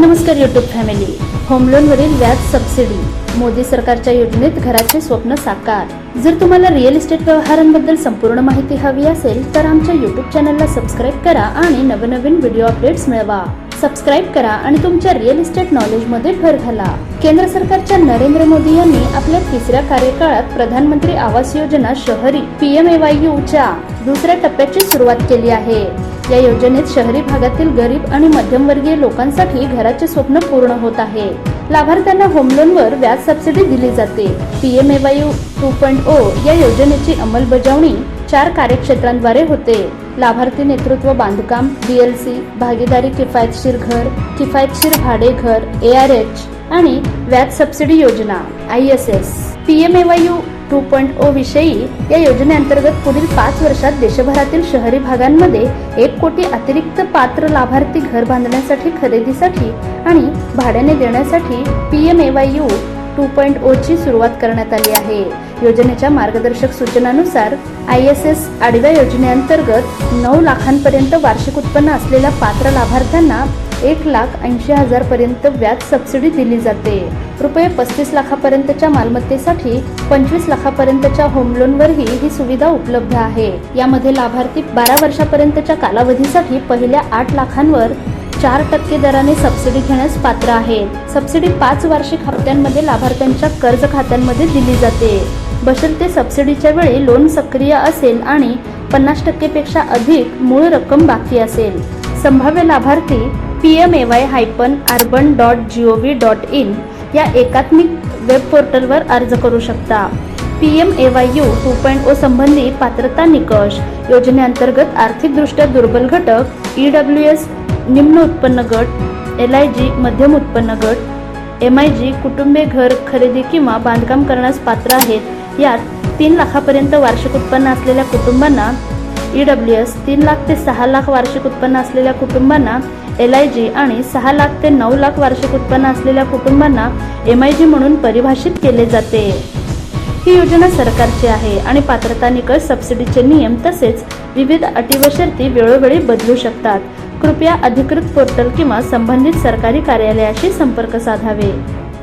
नमस्कार YouTube family home लोनवरील व्याज subsidy Modi सरकारच्या योजनेत घराचे स्वप्न साकार. जर तुम्हाला रिअल इस्टेट व्यवहारांबद्दल संपूर्ण माहिती हवी असेल तर आमच्या युट्यूब चॅनलला सबस्क्राईब करा आणि नवनवीन व्हिडिओ अपडेट्स मिळवा. सबस्क्राईब करा आणि तुमच्या रिअल इस्टेट नॉलेजमध्ये भर घाला. केंद्र सरकारच्या नरेंद्र मोदी यांनी आपल्या तिसऱ्या कार्यकाळात प्रधानमंत्री आवास योजना शहरी पीएमएवाययू च्या दुसऱ्या टप्प्याची सुरुवात केली आहे. या योजनेत शहरी भागातील गरीब आणि मध्यमवर्गीय लोकांसाठी घराचे स्वप्न पूर्ण होत आहे. लाभार्थ्यांना होम लोनवर व्याज सबसिडी दिली जाते. पीएमएवायू टू पॉईंट ओ या योजनेची अंमलबजावणी चार कार्यक्षेत्रांद्वारे होते. लाभार्थी नेतृत्व बांधकाम डीएलसी भागीदारी किफायतशीर घर किफायतशीर भाडे घर एआरएच आणि व्याज सबसिडी योजना I S S PMAYU two point O विषयी या योजनेअंतर्गत पुढील पाच वर्षात देशभरातील शहरी भागांमध्ये एक कोटी अतिरिक्त पात्र लाभार्थी घर बांधण्यासाठी खरेदीसाठी आणि भाड्याने देण्यासाठी पीएमएवायू टू पॉईंट ओची सुरुवात करण्यात आली आहे. योजनेच्या मार्गदर्शक सूचनानुसार आय एस एस आडव्या योजनेअंतर्गत नऊ लाखांपर्यंत वार्षिक उत्पन्न असलेल्या पात्र लाभार्थ्यांना एक लाख ऐंशी हजार पर्यंत व्याज सबसिडी दिली जाते. रुपये पस्तीस लाखापर्यंतच्या मालमत्तेसाठी पंचवीस लाखापर्यंतच्या होम लोनवरही ही सुविधा उपलब्ध आहे. यामध्ये लाभार्थी बारा वर्षापर्यंतच्या कालावधीसाठी पहिल्या आठ लाखांवर चार टक्के दराने सबसिडी घेण्यास पात्र आहेत. सबसिडी पाच वार्षिक हप्त्यांमध्ये लाभार्थ्यांच्या कर्ज खात्यांमध्ये दिली जाते. बशर्ते सबसिडीच्या वेळी लोन सक्रिय असेल आणि पन्नास टक्केपेक्षा अधिक मूळ रक्कम बाकी असेल. संभाव्य लाभार्थी P M A Y hyphen urban dot G O V dot in या एकात्मिक वेब पोर्टलवर अर्ज करू शकता. P M A Y U two point O संबंधी पात्रता निकष योजनेअंतर्गत आर्थिकदृष्ट्या दुर्बल घटक ई डब्ल्यू एस निम्न उत्पन्न गट एल आय जी मध्यम उत्पन्न गट एम आय जी कुटुंबे घर खरेदी किंवा बांधकाम करण्यास पात्र आहेत यात तीन लाखापर्यंत वार्षिक उत्पन्न असलेल्या कुटुंबांना ई डब्ल्यू एस तीन लाख ते सहा लाख वार्षिक उत्पन्न असलेल्या कुटुंबांना एल आय जी आणि सहा लाख ते नऊ लाख वार्षिक उत्पन्न असलेल्या कुटुंबांना एम आय जी म्हणून परिभाषित केले जाते. ही योजना सरकारची आहे आणि पात्रता निकष सबसिडीचे नियम तसेच विविध अटी व शर्ती वेळोवेळी बदलू शकतात. कृपया अधिकृत पोर्टल किंवा संबंधित सरकारी कार्यालयाशी संपर्क साधावे.